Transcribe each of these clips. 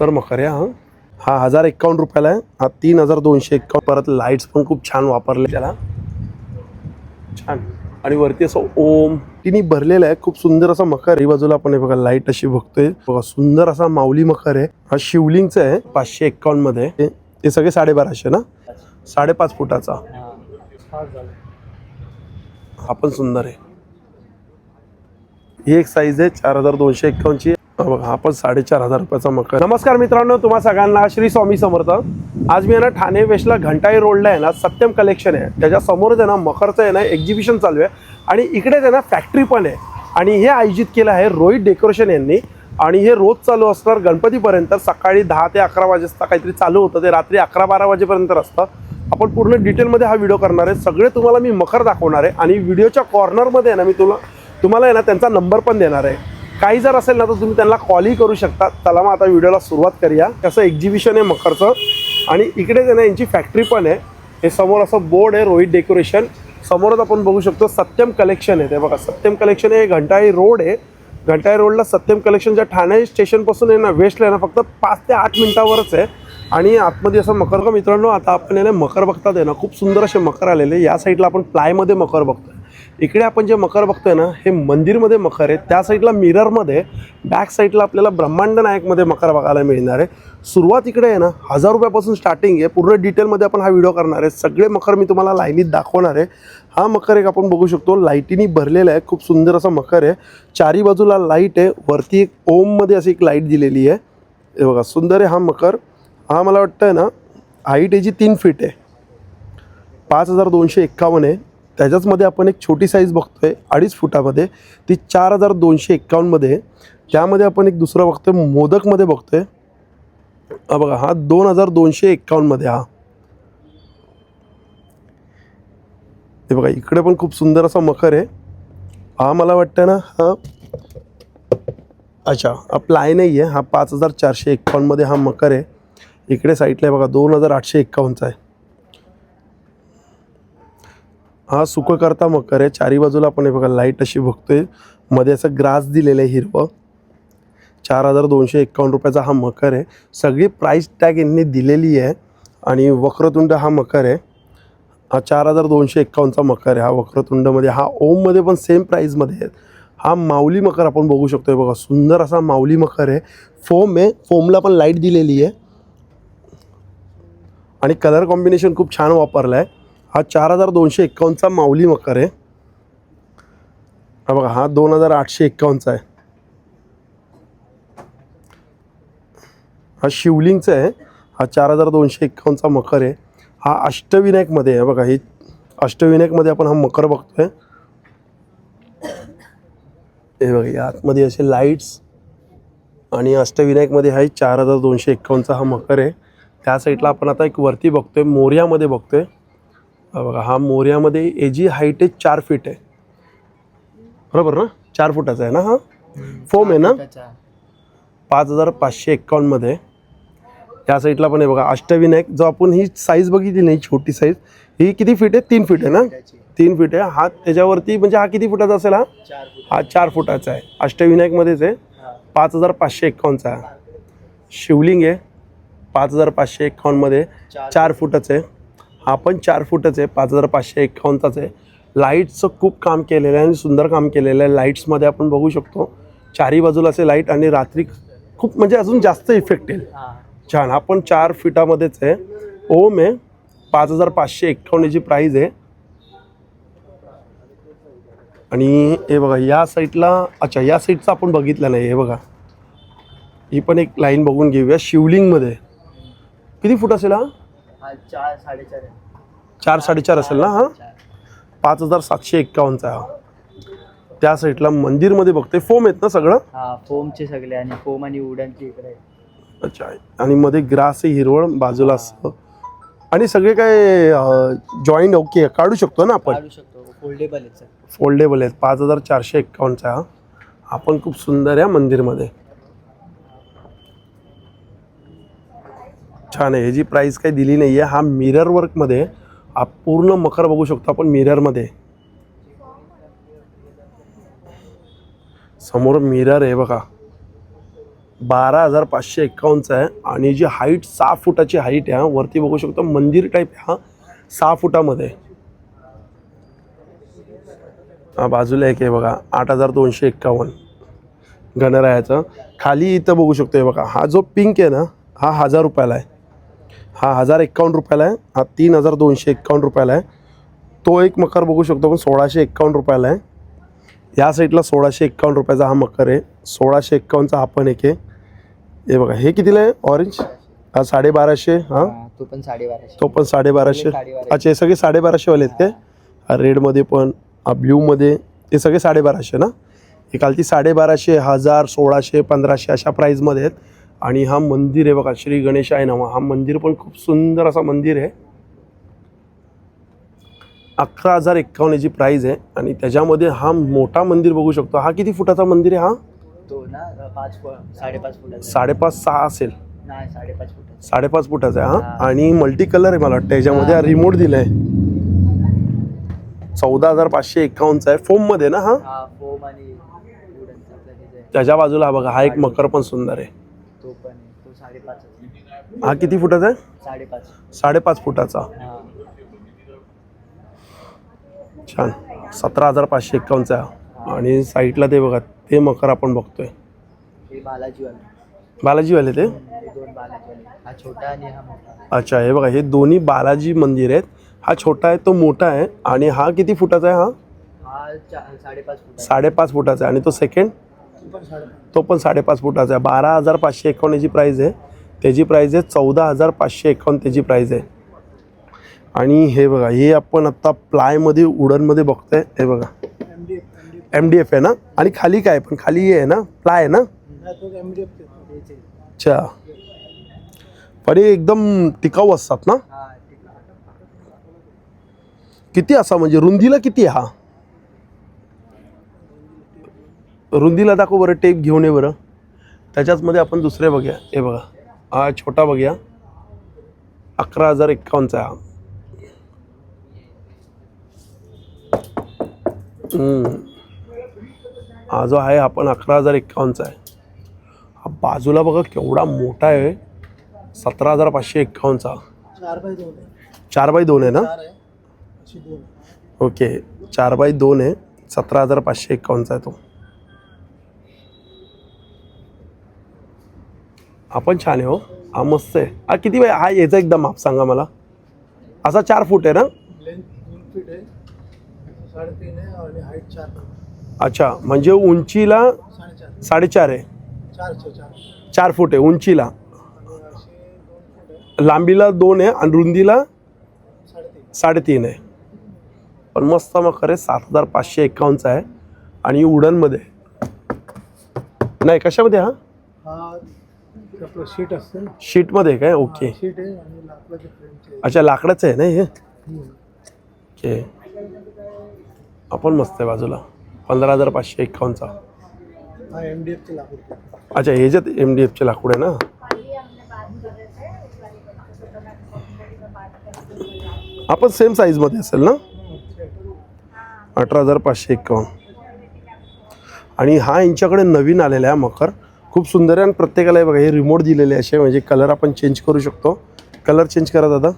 तर मकर आहे हा. हा हजार एक्कावन्न रुपयाला आहे. हा तीन हजार दोनशे एक्कावन्न. परत लाईट्स पण खूप छान वापरले त्याला. छान. आणि वरती असं ओम. तिने भरलेलं आहे. खूप सुंदर असा मकर आहे. ही बाजूला आपण हे बघा लाइट अशी बघतोय. बघा सुंदर असा माऊली मकर आहे. हा शिवलिंगचा आहे. पाचशे एक्कावन्नमध्ये. ते सगळे साडेबाराशे ना? साडेपाच फुटाचा. हा पण सुंदर आहे. ही एक साईज आहे. चार हजार दोनशे एक्कावन्नची. बघा हा पण साडेचार हजार रुपयाचा मका नमस्कार मित्रांनो तुम्हा सगळ्यांना श्री स्वामी समर्थ. आज मी आहे ना ठाणे वेस्टला घंटाई रोडला आहे ना सत्यम कलेक्शन आहे. त्याच्या समोरच आहे ना मखरचं आहे ना एक्झिबिशन चालू आहे. आणि इकडेच आहे ना फॅक्टरी पण आहे. आणि हे आयोजित केलं आहे रोहित डेकोरेशन यांनी. आणि हे रोज चालू असणार गणपतीपर्यंत सकाळी दहा ते अकरा वाजेता काहीतरी चालू होतं. ते रात्री अकरा बारा वाजेपर्यंत असतं आपण पूर्ण डिटेलमध्ये हा व्हिडिओ करणार आहे. सगळे तुम्हाला मी मखर दाखवणार आहे. आणि व्हिडिओच्या कॉर्नरमध्ये आहे ना मी तुला तुम्हाला आहे ना त्यांचा नंबर पण देणार आहे. काही जर असेल ना तर तुम्ही त्यांना कॉलही करू शकता. चला मग आता व्हिडिओला सुरुवात करूया. कसं एक्झिबिशन आहे मकरचं. आणि इकडे आहे ना यांची फॅक्टरी पण आहे. हे समोर असं बोर्ड आहे रोहित डेकोरेशन समोरच आपण बघू शकतो सत्यम कलेक्शन आहे. ते बघा सत्यम कलेक्शन हे घंटाळी रोड आहे. घंटाळी रोडला सत्यम कलेक्शनच्या ठाणे स्टेशनपासून आहे ना वेस्टला आहे ना फक्त पाच ते आठ मिनिटावरच आहे. आणि आतमध्ये असं मकर का मित्रांनो आता आपण याला मकर बघतात आहे ना खूप सुंदर असे मकर आलेले. या साईडला आपण प्लायमध्ये मकर बघतो इकडे आपण जे मकर बघतोय ना हे मंदिरमध्ये मकर आहे. त्या साईडला मिररमध्ये बॅक साईडला आपल्याला ब्रह्मांड नायकमध्ये मकर बघायला मिळणार आहे. सुरुवात इकडे आहे ना हजार रुपयापासून स्टार्टिंग आहे. पूर्ण डिटेलमध्ये आपण हा व्हिडिओ करणार आहे. सगळे मकर मी तुम्हाला लाईनीत दाखवणार आहे. हा मकर एक आपण बघू शकतो. लाईटीनी भरलेला आहे. खूप सुंदर असा मकर आहे. चारी बाजूला लाइट आहे. वरती एक ओममध्ये अशी एक लाइट दिलेली आहे. हे बघा सुंदर आहे हा मकर. हा मला वाटतं आहे ना हाईट याची तीन फीट आहे. पाच हजार दोनशे एक्कावन्न आहे. त्याच्याचमध्ये आपण एक छोटी साईज बघतोय अडीच फुटामध्ये. ती चार हजार दोनशे एक्कावन्नमध्ये आहे. त्यामध्ये आपण एक दुसरा बघतोय मोदकमध्ये बघतोय. हा बघा हा दोन हजार दोनशे एक्कावन्नमध्ये हा. हे बघा इकडे पण खूप सुंदर असा मकर आहे. हा मला वाटतं ना हा अच्छा हा प्लाय नाही आहे हा पाच हजार चारशे एक्कावन्नमध्ये हा मकर आहे. इकडे साईडला आहे बघा दोन हजार आठशे एक्कावन्नचा आहे. हा सुखकर्ता मकर आहे. चारी बाजूला आपण हे बघा लाइट अशी बघतोय. मध्ये असं ग्रास दिलेलं आहे हिरवं. चार हजार दोनशे एक्कावन्न रुपयाचा हा मकर आहे. सगळी प्राईस टॅग यांनी दिलेली आहे. आणि वक्रतुंड हा मकर आहे. हा चार हजार दोनशे एक्कावन्नचा मकर आहे. हा वक्रतुंडमध्ये हा ओममध्ये पण सेम प्राईजमध्ये आहे हा माऊली मकर आपण बघू शकतो आहे बघा सुंदर असा माऊली मकर आहे. फोम आहे. फोमला पण लाइट दिलेली आहे. आणि कलर कॉम्बिनेशन खूप छान वापरला आहे हा चार हजार दोनशे एक्कावन्नचा माऊली मकर आहे. हा बघा हा दोन हजार आठशे एक्कावन्नचा आहे. हा शिवलिंगचा आहे. हा चार हजार दोनशे एक्कावन्नचा मकर आहे. हा अष्टविनायकमध्ये आहे. बघा हे अष्टविनायकमध्ये आपण हा मकर बघतोय. हे बघा या आतमध्ये असे लाईट्स आणि अष्टविनायकमध्ये हा चार हजार दोनशे एक्कावन्नचा हा मकर आहे. त्या साईडला आपण आता एक वरती बघतोय मोर्यामध्ये बघतोय. बघा हा मोर्यामध्ये याची हाईट आहे चार फीट आहे. बरोबर ना? चार फुटाचा आहे ना हा? फोम आहे ना? पाच हजार पाचशे एक्कावन्नमध्ये या साईडला पण आहे बघा अष्टविनायक. जो आपण ही साईज बघितली नाही छोटी साईज ही किती फीट आहे? तीन फीट आहे ना? तीन फीट आहे. हा त्याच्यावरती म्हणजे हा किती फुटाचा असेल हा? हा चार फुटाचा आहे. अष्टविनायकमध्येच आहे. पाच हजार पाचशे एक्कावन्नचा आहे शिवलिंग आहे. पाच हजार पाचशे एक्कावन्नमध्ये चार फुटाचं आहे. हा पण चार फुटच आहे पाच हजार पाचशे एक्कावन्नचाच आहे. लाईटचं खूप काम केलेलं आहे आणि सुंदर काम केलेलं आहे. लाईट्समध्ये आपण बघू शकतो चारी बाजूला असे लाइट आणि रात्री खूप म्हणजे अजून जास्त इफेक्ट येईल. छान हा पण चार फिटामध्येच आहे. ओम आहे पाच हजार पाचशे एक्कावन्नची प्राईज आहे. आणि हे बघा या साईडला अच्छा या साईडचं आपण बघितलं नाही हे बघा. ही पण एक लाईन बघून घेऊया. शिवलिंगमध्ये. किती फूट असेल हा? चार साडेचार. चार साडेचार असेल ना हा. पाच हजार सातशे एक्कावन्नचा आहे हा. त्या साईडला मंदिरमध्ये बघते. फोम आहेत ना सगळं? हा फोमचे सगळे आणि फोम आणि वुडनचे इकडे. अच्छा आणि मध्ये ग्रास आहे हिरवळ बाजूला असतं आणि सगळे काय जॉईंट ओके काढू शकतो ना आपण? काढू शकतो. फोल्डेबल आहे सर फोल्डेबल आहेत. पाच हजार चारशे एक्कावन्नचा हा हा. पण खूप सुंदर आहे मंदिरमध्ये. छान आहे. ह्याची प्राईस काही दिली नाही आहे हा मिरर वर्कमध्ये आप पूर्ण मकर बघू शकतो आपण मिररमध्ये. समोर मिरर आहे बघा. बारा हजार पाचशे एक्कावन्नचा आहे आणि जी हाईट सहा फुटाची हाईट आहे वरती बघू शकतो मंदिर टाईप आहे हा सहा फुटामध्ये. हा बाजूला एक आहे बघा आठ हजार दोनशे एक्कावन्न गणरायाचं. खाली इथं बघू शकतो हे बघा हा जो पिंक आहे ना हा हजार रुपयाला आहे. हा हजार एक्कावन्न रुपयाला आहे. हा तीन हजार दोनशे एक्कावन्न रुपयाला आहे. तो एक मकर बघू शकतो पण सोळाशे एक्कावन्न रुपयाला आहे. या साईडला सोळाशे एक्कावन्न रुपयाचा हा मकर आहे. सोळाशे एक्कावन्नचा हा पण एक आहे. हे बघा हे कितीला आहे? ऑरेंज हा साडेबाराशे हां? तो पण साडेबाराशे. तो पण साडेबाराशे. साडेबाराशे. अच्छा हे सगळे साडेबाराशेवाले आहेत काय हा रेडमध्ये पण हा ब्ल्यूमध्ये हे सगळे साडेबाराशे ना? हे कालची साडेबाराशे हजार सोळाशे पंधराशे अशा प्राईजमध्ये आहेत. आणि हा मंदिर आहे बघा श्री गणेश आहे नावा. हा मंदिर पण खूप सुंदर असा मंदिर आहे. अकरा हजार एक्कावन्न याची प्राईज आहे आणि त्याच्यामध्ये हा मोठा मंदिर बघू शकतो. हा किती फुटाचा मंदिर आहे हा? तो ना अ, पाच फु- साडेपाच सहा असेल. साडेपाच फुटाचा. साडेपाच फुटाचा आहे हा. आणि मल्टी कलर आहे मला वाटतं. याच्यामध्ये रिमोट दिलाय. चौदा हजार पाचशे एक्कावन्नचा आहे. फोममध्ये ना हा? फोम आणि हे त्याच्या बाजूला हा बघा हा एक मकर पण सुंदर आहे. तो पण आहे. तो साडेपाच हा किती फुटाचा आहे? साडेपाच. साडेपाच फुटाचा. हा. छान. सतरा हजार पाचशे एक्कावन्नचा आहे आणि साईडला ते बघा ते मकर आपण बघतोय. हे बालाजीवाला. बालाजीवाले ते? हे दोन बालाजीवाले. हा छोटा आणि हा मोठा. अच्छा हे बघा हे दोन्ही बालाजी मंदिर आहेत. हा छोटा आहे तो मोठा आहे. आणि हा किती फुटाचा आहे हा? हा चा- साडेपाच फुटाचा साडेपाच फुटाचा आहे. आणि तो सेकंड तो पण साडेपाच फुटाचा आहे. बारा हजार पाचशे एकावन्न याची प्राईज आहे. त्याची प्राईज आहे चौदा हजार पाचशे एकावन्न त्याची प्राईज आहे. आणि हे बघा हे आपण आत्ता प्लायमध्ये उडनमध्ये बघतोय. हे बघा. एम डी एफ आहे ना? आणि खाली काय पण खाली हे आहे ना? प्लाय आहे ना? अच्छा पण हे एकदम टिकाऊ असतात ना? किती असा म्हणजे रुंदीला किती आहे हा? रुंदीला दाखव बरं टेप घेऊन ये बरं. त्याच्याचमध्ये आपण दुसरे बघूया. हे बघा हा छोटा बघूया. अकरा हजार एक्कावन्नचा आहे हा. हा जो आहे आपण अकरा हजार एक्कावन्नचा आहे. हा बाजूला बघा केवढा मोठा आहे. सतरा हजार पाचशे एक्कावन्नचा चार बाय दोन आहे. ना? ओके चार बाय दोन आहे. सतरा हजार पाचशे एक्कावन्नचा आहे तो. हा पण छान आहे हो. हा मस्त आहे. हा किती बाय हा याचा एकदम माप सांगा मला. असा चार फूट आहे ना? अच्छा म्हणजे उंचीला साडेचार. आहे. चार फूट आहे उंचीला. लांबीला दोन आहे आणि रुंदीला साडेतीन. आहे. पण मस्त मग खरे सात हजार पाचशे एक्कावन्नचा आहे. आणि उडनमध्ये. नाही कशामध्ये हा? हा आपलं शीट असतं. ना शीटमध्ये काय? ओके शीट आहे आणि लाकडाचे फ्रेमचे अच्छा लाकडाचं आहे ना हे? ओके आपण मस्त आहे बाजूला. पंधरा हजार पाचशे एक्कावन्नचा हा एम डी एफचे लाकूड अच्छा ह्याच्यात एम डी एफचे लाकूड आहे ना? आपण सेम साईजमध्ये असेल ना? अठरा हजार पाचशे एक्कावन्न आणि हा यांच्याकडे नवीन आलेला आहे मकर. खूप सुंदर आहे आणि प्रत्येकाला बघा हे रिमोट दिलेले असे म्हणजे कलर आपण चेंज करू शकतो. कलर चेंज करा दादा.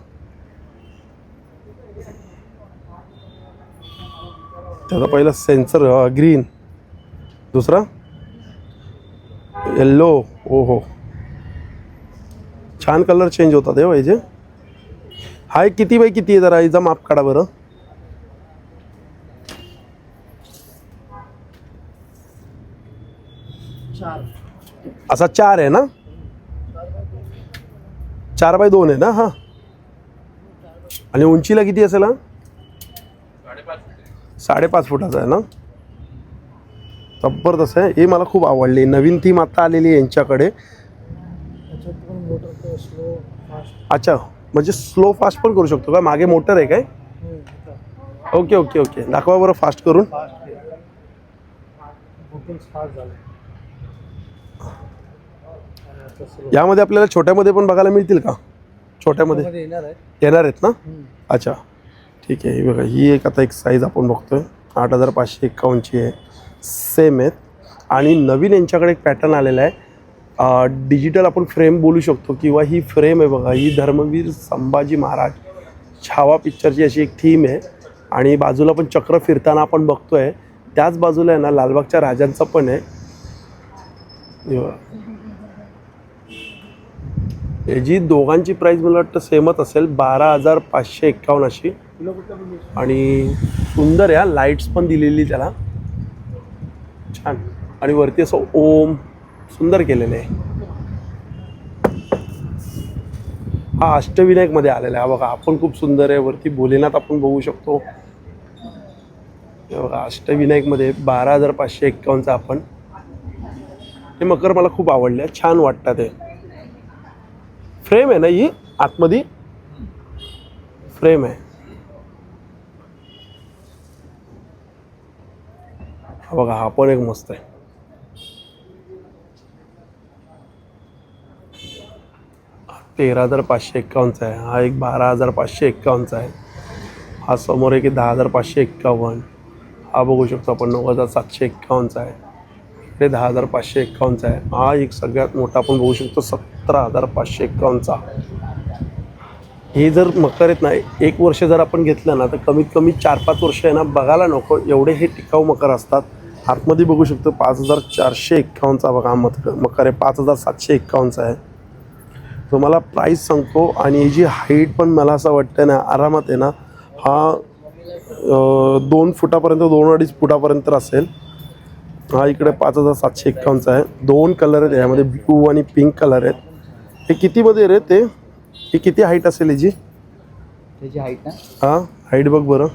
त्याचा पहिला सेन्सर ग्रीन दुसरा? येल्लो ओ हो छान कलर चेंज होतात हे पाहिजे हा एक किती बाय किती आहे जरा? हिचा माप काढा बरं. चार. असा चार आहे ना? चार बाय दोन आहे ना? हा. आणि उंचीला किती असेल हा? साडेपाच फुटाचा आहे ना? जबरदस्त आहे. हे मला खूप आवडली. नवीन थीम आता आलेली आहे यांच्याकडे. अच्छा म्हणजे स्लो फास्ट पण करू शकतो का? मागे मोटर आहे काय? Okay okay okay. दाखवा बरं फास्ट करून फास्ट बुकिंग फास्ट झालं आणि आता स्लो यामध्ये आपल्याला छोट्यामध्ये पण बघायला मिळतील का? छोट्यामध्ये? मध्ये येणार आहे येणार आहेत ना? अच्छा. ठीक आहे ही बघा ही एक आता एक साईज आपण बघतोय. आठ हजार पाचशे एक्कावन्नची आहे. सेम आहेत. आणि नवीन यांच्याकडे एक पॅटर्न आलेला आहे. डिजिटल आपण फ्रेम बोलू शकतो किंवा ही फ्रेम आहे बघा ही धर्मवीर संभाजी महाराज छावा पिक्चरची अशी एक थीम आहे. आणि बाजूला पण चक्र फिरताना आपण बघतोय. त्याच बाजूला आहे ना लालबागच्या राजांचं पण आहे. बघा. याची दोघांची प्राईस मला वाटतं सेमच असेल. बारा हजार पाचशे एक्कावन्न अशी. आणि सुंदर या लाईट्स पण दिलेली त्याला. छान. आणि वरती असं ओम सुंदर केलेलं आहे. हा अष्टविनायकमध्ये आलेला आहे. हा बघा आपण खूप सुंदर आहे. वरती भोलेनाथ आपण बघू शकतो. बघा अष्टविनायकमध्ये बारा हजार पाचशे एक्कावन्नचा आपण. हे मकर मला खूप आवडले. छान वाटतात ते. फ्रेम है ना ही आतमध्ये फ्रेम है। बघा, हा एक मस्त आहे. तेरा हज़ार पाचशे एक्कावन्नचा आहे. हा एक बारा हज़ार पाचशे एक्कावन्नचा आहे. हा समोर एक दहा हज़ार पाचशे एक्कावन्न. हा बघू शकतो आपण नऊ हज़ार सातशे एक्कावन्नचा आहे. इकडे दहा हज़ार पाचशे एक्कावन्नचा आहे. हा एक सगळ्यात मोठा आपण बघू शकतो सतरा हजार पाचशे एक्कावन्नचा हे जर मकर आहेत ना एक वर्ष जर आपण घेतलं ना तर कमीत कमी चार पाच वर्ष आहे ना बघायला नको. एवढे हे टिकाऊ मकर असतात. आतमध्ये बघू शकतो पाच हजार चारशे एक्कावन्नचा बघा मत मकर आहे. पाच हजार सातशे एक्कावन्नचा आहे. तो मला प्राईस सांगतो आणि ही जी हाईट पण मला असं वाटतं ना आरामात आहे ना हा दोन फुटापर्यंत दोन अडीच फुटापर्यंत असेल. हा इकडे पाच हजार सातशे एक्कावन्नचा आहे. दोन कलर आहेत यामध्ये ब्लू आणि पिंक कलर आहेत. हे कितीमध्ये रे ते? ही किती हाईट असेल याची? त्याची हाईट ना? हा हाईट बघ बरं.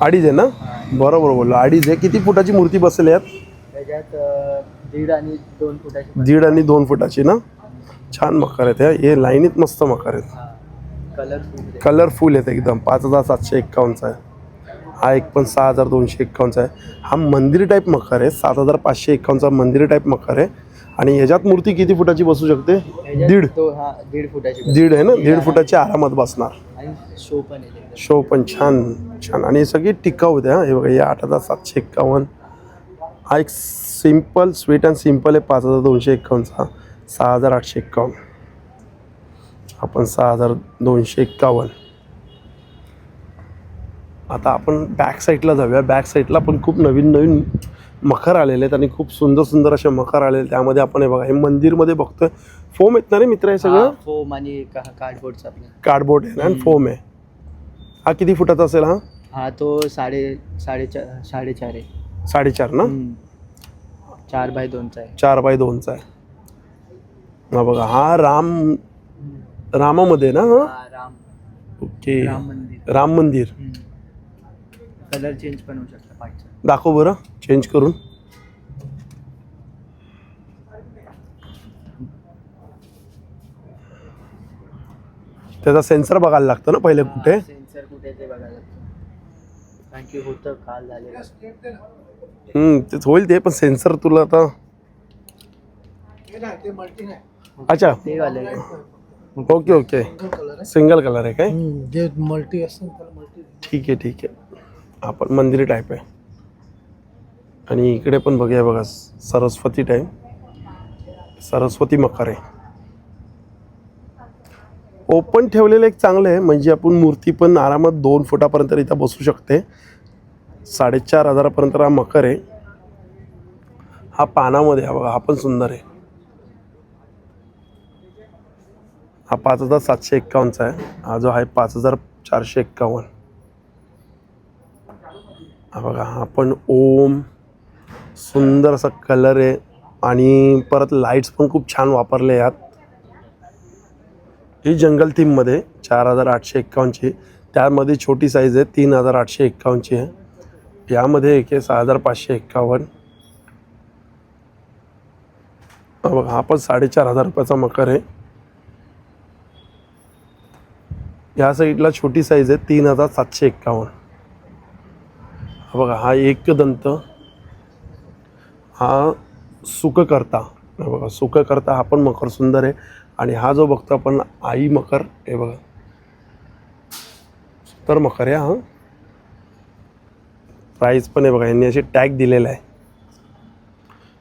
अडीच आहे ना? बरोबर बोललो. अडीच आहे. किती फुटाची मूर्ती बसेल यात? त्याच्यात दीड आणि दोन फुटाची दीड आणि दोन फुटाची ना? छान मकर आहेत ह्या. हे लाईनीत मस्त मकर आहेत. कलरफुल कलरफुल आहेत. एकदम. पाच हजार सातशे एक्कावन्नचा आहे. हा एक पण सहा हजार दोनशे एक्कावन्नचा आहे. हा मंदिर टाईप मकर आहे. सात हजार पाचशे एक्कावन्नचा मंदिर टाईप मकर आहे. आणि ह्याच्यात मूर्ती किती फुटाची बसू शकते? दीड. तो हा दीड फुटाची दीड आहे ना? दीड फुटाची आरामात बसणार. शो पण. शो पण छान छान. आणि सगळी टिकाऊ होते हा. हे बघा हे आठ हजार सातशे एक्कावन्न हा एक सिंपल स्वीट अँड सिंपल आहे. पाच हजार दोनशे एक्कावन्नचा सहा हजार आठशे एक्कावन्न आपण सहा हजार दोनशे एक्कावन्न आता आपण बॅक साईडला जाऊया. बॅक साईडला पण खूप नवीन नवीन मखर आलेले आहेत आणि खूप सुंदर सुंदर असे मखर आलेले. त्यामध्ये आपण हे बघा हे मंदिरमध्ये बघतोय. फोम येत ना रे मित्र हे सगळं? फोम आणि का- कार्डबोर्डचा आपला. कार्डबोर्ड आहे ना? आणि फोम आहे. हा किती फुटाचा असेल हा? हा तो साडे साडेचार साडेचार आहे. साडेचार ना. चार बाय दोनचा आहे. चार बाय दोनचा आहे. हा बघा हा राम रामामध्ये ना हा, राम. ओके. राम मंदिर. राम मंदिर. कलर चेंज पण होऊ शकतं पाठचा दाखव बरं चेंज करून. त्याचा सेन्सर बघायला लागतं ना पहिले कुठे? सेन्सर कुठे ते बघायला लागतं. कारण की होतं काल झालेलं. हम्म, तेच होईल ते पण सेन्सर तुला आता अच्छा. ते वाले ओके ओके. सिंगल कलर आहे. काय? जे मल्टी त्याला मल्टी ठीक आहे ठीक आहे. आपण मंदिरी टाईप आहे. आणि इकडे पण बघूया बघा सरस्वती टाईप सरस्वती मकर आहे ओपन ठेवलेलं एक चांगलं आहे म्हणजे आपण मूर्ती पण आरामात दोन फुटापर्यंत इथं बसू शकते. साडेचार हजारापर्यंत हा मकर आहे. हा पानामध्ये हा बघा हा पण सुंदर आहे. हा पाच हजार सातशे एक्कावन्नचा आहे. हा जो आहे पाच हजार चारशे एक्कावन्न बघा हा पण ओम सुंदर असा कलर आहे. आणि परत लाईट्स पण खूप छान वापरले यात. ही जंगल थीममध्ये चार हजार आठशे एक्कावन्नची त्यामध्ये छोटी साईज आहे तीन हजार आठशे एक्कावन्नची आहे. यामध्ये एक आहे सहा हजार पाचशे एक्कावन्न. बघा हा पण साडेचार हजार रुपयाचा मकर आहे. या साईडला छोटी साईज आहे तीन हजार सातशे एक्कावन्न. बघा हा एक दंत हा सुखकर्ता. बघा सुखकर्ता हा पण मकर सुंदर आहे आणि हा जो बघतो आपण आई मकर हे बघा. तर मकर आहे हा. प्राईज पण आहे बघा यांनी असे टॅग दिलेला आहे.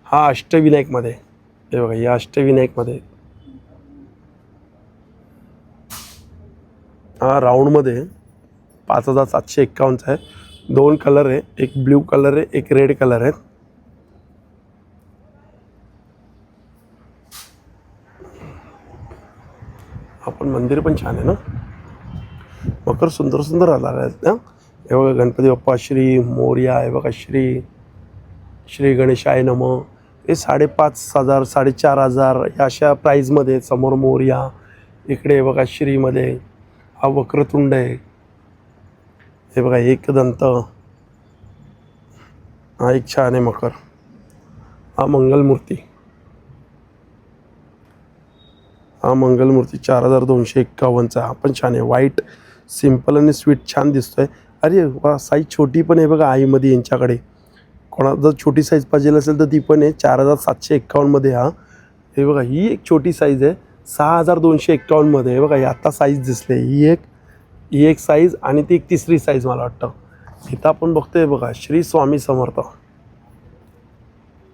हा अष्टविनायकमध्ये हे बघा या अष्टविनायकमध्ये. हा राऊंडमध्ये पाच हजार सातशे एक्कावन्नचा आहे. दोन कलर आहे. एक ब्ल्यू कलर आहे एक रेड कलर आहे. आपण मंदिर पण छान आहे ना? मकर सुंदर सुंदर आला आहेत ना हे? बघा गणपती बाप्पा श्री मोर्या हे बघा श्री श्री गणेशाय नम. हे साडेपाच हजार साडेचार हजार या अशा प्राईजमध्ये समोर मोर्या इकडे बघा श्रीमध्ये हा वक्रतुंड आहे. हे बघा एक दंत. हा एक छान आहे मकर. हा मंगलमूर्ती. हा मंगलमूर्ती चार हजार दोनशे एक्कावन्नचा. हा पण छान आहे. व्हाईट सिंपल आणि स्वीट छान दिसतोय. अरे वा साईज छोटी पण आहे बघा आईमध्ये यांच्याकडे. कोणा जर छोटी साईज पाहिजे असेल तर ती पण आहे. चार हजार सातशे एक्कावन्नमध्ये हा. हे बघा ही एक छोटी साईज आहे. सहा हजार दोनशे एक्कावन्नमध्ये हे बघा ही आत्ता साईज दिसले ही एक ही एक साईज आणि ती एक तिसरी साईज मला वाटतं. इथं आपण बघतोय बघा श्री स्वामी समर्थ.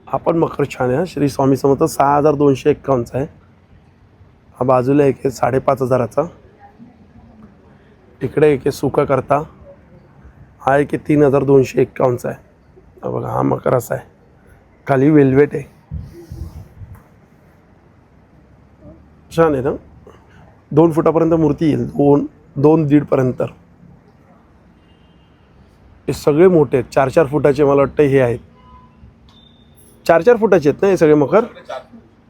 हा पण मकर छान आहे श्री स्वामी समर्थ सहा हजार दोनशे एक्कावन्नचा आहे. हा बाजूला एक आहे साडेपाच हजाराचा. इकडे एक आहे सुका करता हा एक आहे तीन हजार दोनशे एक्कावन्नचा आहे. बघा हा मकर असा आहे. खाली वेल्वेट आहे. छान आहे ना? दोन फुटापर्यंत मूर्ती येईल दोन. दोन दीडपर्यंत हे सगळे मोठे आहेत. चार चार फुटाचे मला वाटतं हे आहेत. चार चार फुटाचे आहेत ना हे सगळे मकर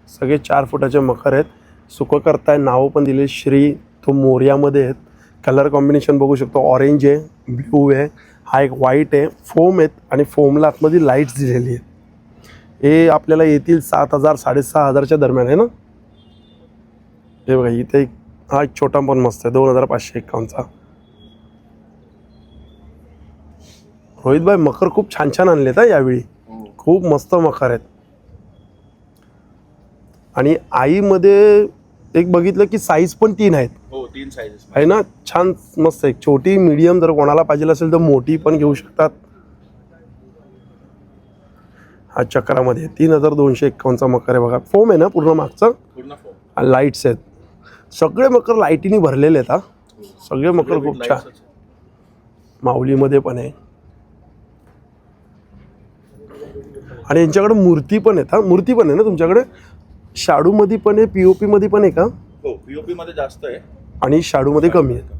सगळे चार फुटाचे मकर आहेत. सुकं करताय नावं पण दिले श्री तो मोर्यामध्ये आहेत. कलर कॉम्बिनेशन बघू शकतो. ऑरेंज आहे ब्ल्यू आहे. हा एक व्हाईट आहे. फोम आहेत आणि फोमला आतमध्ये लाईट्स दिलेली आहेत. हे आपल्याला येतील सात हजार साडेसहा हजारच्या दरम्यान आहे ना? हे बघा इथे एक हा एक छोटा पण मस्त आहे दोन हजार पाचशे एक्कावन्नचा रोहितभाई मकर खूप छान छान आणलेत हा यावेळी. खूप मस्त मकर आहेत. आणि आईमध्ये एक बघितलं की साईज पण तीन आहेत. हो आहे ना? छान मस्त आहे. छोटी मीडियम जर कोणाला पाहिजे असेल तर मोठी पण घेऊ शकतात. हा चक्रामध्ये तीन हजार दोनशे एक्कावन्नचा मकर आहे बघा. फोम आहे ना पूर्ण मागचं? लाईट्स आहेत. सगळे मकर लाईटीने भरलेले आहेत हा. सगळे मकर खूप छान. माऊलीमध्ये पण आहे. आणि यांच्याकडे मूर्ती पण आहेत हा. मूर्ती पण आहे ना तुमच्याकडे? शाडूमध्ये पण आहे पी ओ पीमध्ये पण आहे का? हो पीओपी मध्ये जास्त आहे. आणि शाडूमध्ये कमी आहे.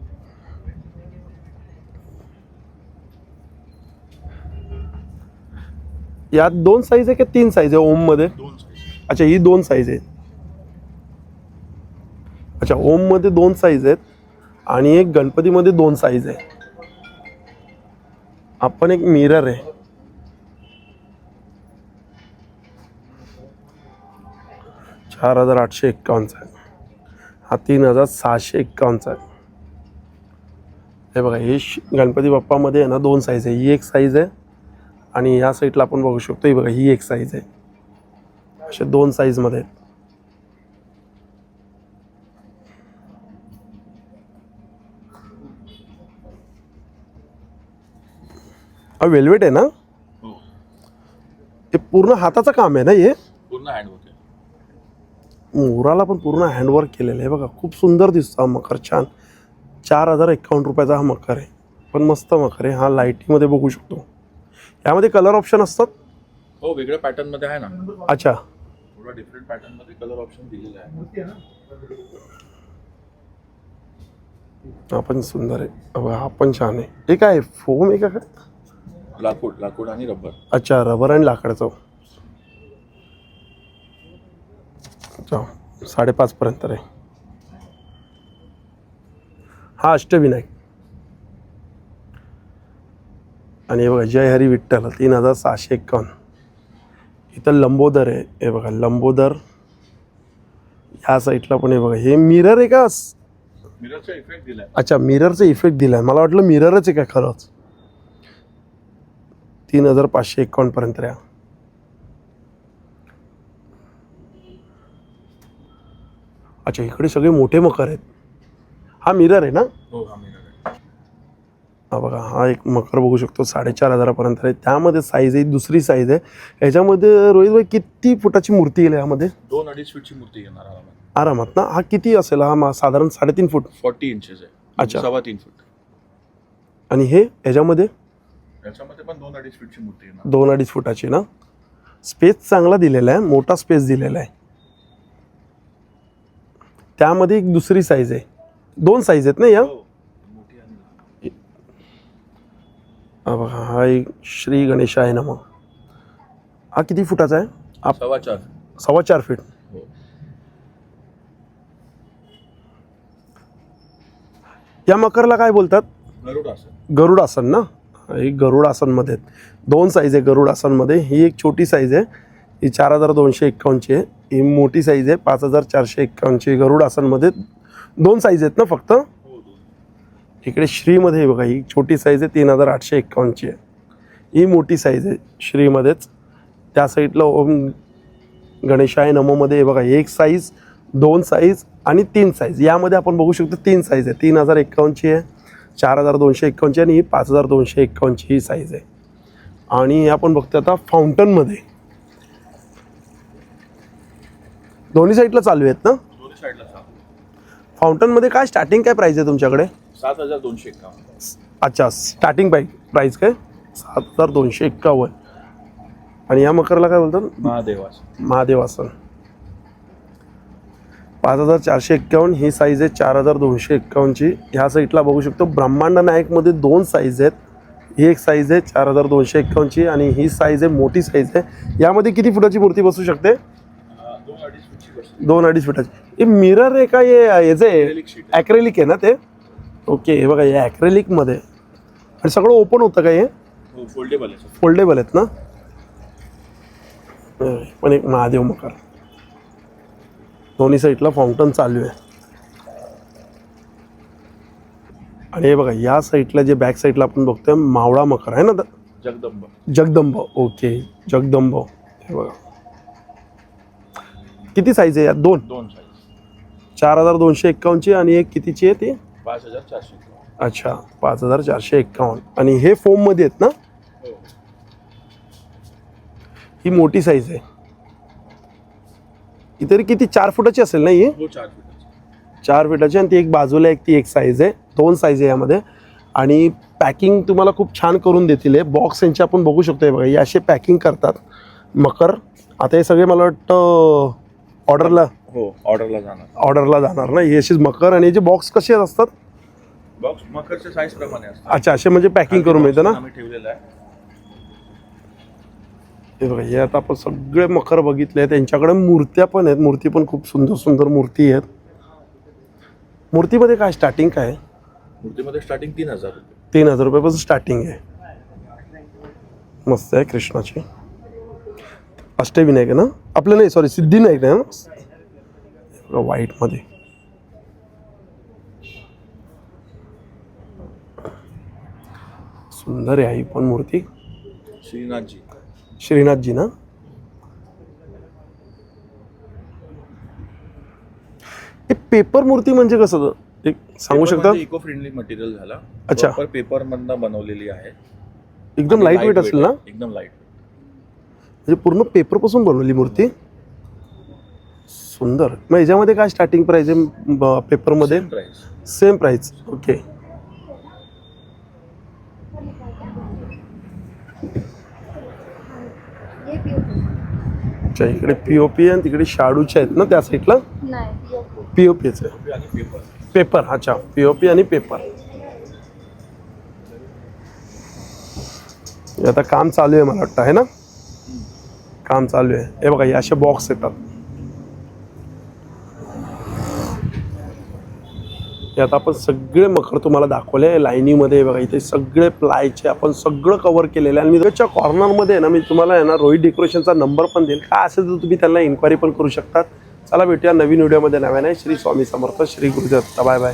यात दोन साईज आहे का तीन साईज आहे ओममध्ये? दोन साईज अच्छा ही दोन साईज आहे अच्छा ओममध्ये दोन साईज आहेत आणि एक गणपतीमध्ये दोन साईज आहे. आपण एक मिरर आहे. चार हजार आठशे एक्कावन्नचा आहे. हा तीन हजार सहाशे एक्कावन्नचा आहे. हे बघा हे श- गणपती बाप्पामध्ये आहे ना दोन साईज आहे. ही एक साईज आहे आणि या साईडला आपण बघू शकतो. ही बघा ही एक साईज आहे. असे दोन साईजमध्ये आहेत. हा वेल्वेट आहे ना? हो. हे पूर्ण हाताचं काम आहे ना हे? पूर्ण हँड होते मोराला पण पूर्ण हँडवर्क केलेलं आहे. बघा खूप सुंदर दिसतो हा मकर छान. चार हजार एकावन्न रुपयाचा हा मकर आहे. पण मस्त मकर आहे. हा लाईटीमध्ये बघू शकतो. यामध्ये कलर ऑप्शन असतात? हो वेगळ्या पॅटर्नमध्ये आहे ना. अच्छा. थोडा डिफरंट पॅटर्नमध्ये कलर ऑप्शन दिलेला आहे. हा पण सुंदर आहे. बघा, हा पण छान आहे. हे काय फोम आहे का काय? लाकूड लाकूड आणि रबर. अच्छा रबर आणि लाकडाचं. अच्छा साडेपाचपर्यंत आहे हा अष्टविनायक. आणि हे बघा जय हरी विठ्ठल तीन हजार सहाशे एक्कावन्न. इथं लंबोदर आहे. हे बघा लंबोदर. ह्या साईडला पण हे बघा हे मिरर आहे का? मिररचा इफेक्ट दिलाय. अच्छा मिररचा इफेक्ट दिला आहे मला वाटलं मिररच आहे का खरंच? तीन हजार पाचशे एकावन्नपर्यंत ऱ्या अच्छा इकडे सगळे मोठे मकर आहेत. हा मिरर आहे ना? हो हा बघा हा एक मकर बघू शकतो साडेचार हजारापर्यंत आहे. त्यामध्ये साईज आहे दुसरी साईज आहे. याच्यामध्ये रोहित भाई किती फुटाची मूर्ती येईल यामध्ये? दोन अडीच फीटची मूर्ती येणार आरामात. आरामात ना? हा किती असेल? हा साधारण साडेतीन फूट. फॉर्टी इंचेस आहे. अच्छा. सव्वा तीन फूट. आणि हे याच्यामध्ये? पण दोन अडीच फीटची मूर्ती येणार. दोन अडीच फुटाची ना? स्पेस चांगला दिलेला आहे मोठा स्पेस दिलेला आहे. त्यामध्ये एक दुसरी साईज आहे. दोन साईज आहेत ना या? हो. मोठी आणि हा बघा हा एक श्री गणेश आहे ना मग. हा किती फुटाचा आहे? हा सव्वा चार. सव्वा चार फीट हो. या मकरला काय बोलतात? गरुड असं गरुड आसन ना? ही गरुड आसनमध्ये आहेत. दोन साईज आहे गरुड आसनमध्ये. ही एक छोटी साईज आहे. ही चार हजार दोनशे एक्कावन्नची आहे. ही मोठी साईज आहे. पाच हजार चारशे एक्कावन्नची गरुड आसनमध्ये दोन साईज आहेत ना फक्त? इकडे श्रीमध्ये बघा. ही छोटी साईज आहे. तीन हजार आठशे एक्कावन्नची आहे. ही मोठी साईज आहे. श्रीमध्येच त्या साईडला ओम गणेशाय नमोमध्ये हे बघा. एक साईज दोन साईज आणि तीन साईज यामध्ये आपण बघू शकतो तीन साईज आहे. तीन हजार एक्कावन्नची आहे. चार हजार दोनशे एक्कावन्नची आणि ही पाच हजार दोनशे एक्कावन्नची ही साईज आहे. आणि आपण बघतो आता फाउंटनमध्ये दोन्ही साईडला चालू आहेत ना? फाउंटनमध्ये काय स्टार्टिंग काय प्राईस आहे तुमच्याकडे? सात हजार दोनशे एक्कावन्न अच्छा स्टार्टिंग प्राईस प्राईस काय? सात हजार दोनशे एक्कावन्न आणि या मकरला काय बोलतात? महादेवास महादेव आसन पाच हजार चारशे एक्कावन्न ही साईज आहे चार हजार दोनशे एक्कावन्नची. ह्या साईडला बघू शकतो ब्रह्मांड नायकमध्ये दोन साईज आहेत. ही एक साईज आहे चार हजार दोनशे एक्कावन्नची आणि ही साईज आहे मोठी साईज आहे. यामध्ये किती फुटाची मूर्ती बसू शकते? दोन अडीच फीटची. हे मिरर आहे का? हे याचं. ॲक्रेलिक आहे. ना ते? ओके हे बघा हे ॲक्रेलिकमध्ये आणि सगळं ओपन होतं का हे? हो फोल्डेबल आहे. Sir. फोल्डेबल आहेत ना? हं, पण एक महादेव मकर. दोन्ही साईडला फाउंटन चालू आहे. आणि हे बघा या साईडला जे बॅक साईडला आपण बघतोय मावळा मकर आहे ना जगदंब. जगदंब ओके जगदंब. हे बघा. किती साईज आहे यात दोन. दोन साईज चार हजार दोनशे एक्कावन्नची आणि एक कितीची आहे ती? पाच हजार चारशे अच्छा पाच हजार चारशे एक्कावन्न. आणि हे फोममध्ये आहेत ना? हो. ही मोठी साईज आहे. ही तरी किती? चार फुटाची असेल ना ही? हो चार फीटाची. चार फुटाची आणि ती एक बाजूला एक ती एक साईज आहे. दोन साईज आहे यामध्ये. आणि पॅकिंग तुम्हाला खूप छान करून देतील हे. बॉक्स यांचे आपण बघू शकतो बघा. हे असे पॅकिंग करतात. मकर. आता हे सगळे मला वाटतं ऑर्डरला हो ऑर्डरला जाणार. ऑर्डरला जाणार ना? हे अशीच मकर आणि याचे बॉक्स कसे असतात? बॉक्स मकरच्या साईज प्रमाणे असतात. अच्छा असे म्हणजे पॅकिंग करून मिळतं ना? ठेवलेलं आहे. हे बघा हे आता आपण सगळे मकर बघितले त्यांच्याकडे मूर्त्या पण आहेत. मूर्ती पण खूप सुंदर सुंदर मूर्ती आहेत. मूर्तीमध्ये काय स्टार्टिंग काय? आहे मूर्तीमध्ये स्टार्टिंग तीन हजार तीन हजार रुपयापासून स्टार्टिंग आहे. मस्त आहे कृष्णाची. अष्टविनायक आहे ना? आपलं नाही सॉरी सिद्धिविनायक आहे ना? व्हाईटमध्ये सुंदर आहे ही पण मूर्ती. श्रीनाथजी. श्रीनाथजी ना हे पेपर मूर्ती म्हणजे कसं एक सांगू शकता? इको फ्रेंडली मटेरियल झाला. अच्छा. पेपर मधनं बनवलेली आहे. एकदम लाइट वेट असेल ना. एकदम लाइट म्हणजे पूर्ण पेपरपासून बनवली मूर्ती? सुंदर. मग याच्यामध्ये काय स्टार्टिंग प्राइस आहे पेपरमध्ये सेम प्राइस ओके अच्छा इकडे पी ओ पी आणि तिकडे शाडूच्या आहेत ना त्या साईडला नाही पिओपी पी ओ पीच आहे. पेपर अच्छा. पी ओ पी आणि पेपर आता काम चालू आहे मला वाटतं आहे ना? काम चालू आहे. हे बघा हे असे बॉक्स येतात. हे आता आपण सगळे मकर तुम्हाला दाखवले लाईनीमध्ये बघा इथे सगळे प्लायचे आपण सगळं कव्हर केलेलं आहे. आणि मी त्याच्या कॉर्नरमध्ये ना मी तुम्हाला आहे ना रोहित डेकोरेशनचा नंबर पण देईल काय असेल तर तुम्ही त्यांना इन्क्वायरी पण करू शकतात. चला भेटूया नवीन व्हिडिओमध्ये नव्याने. श्री स्वामी समर्थ श्री गुरुदत्त. Bye bye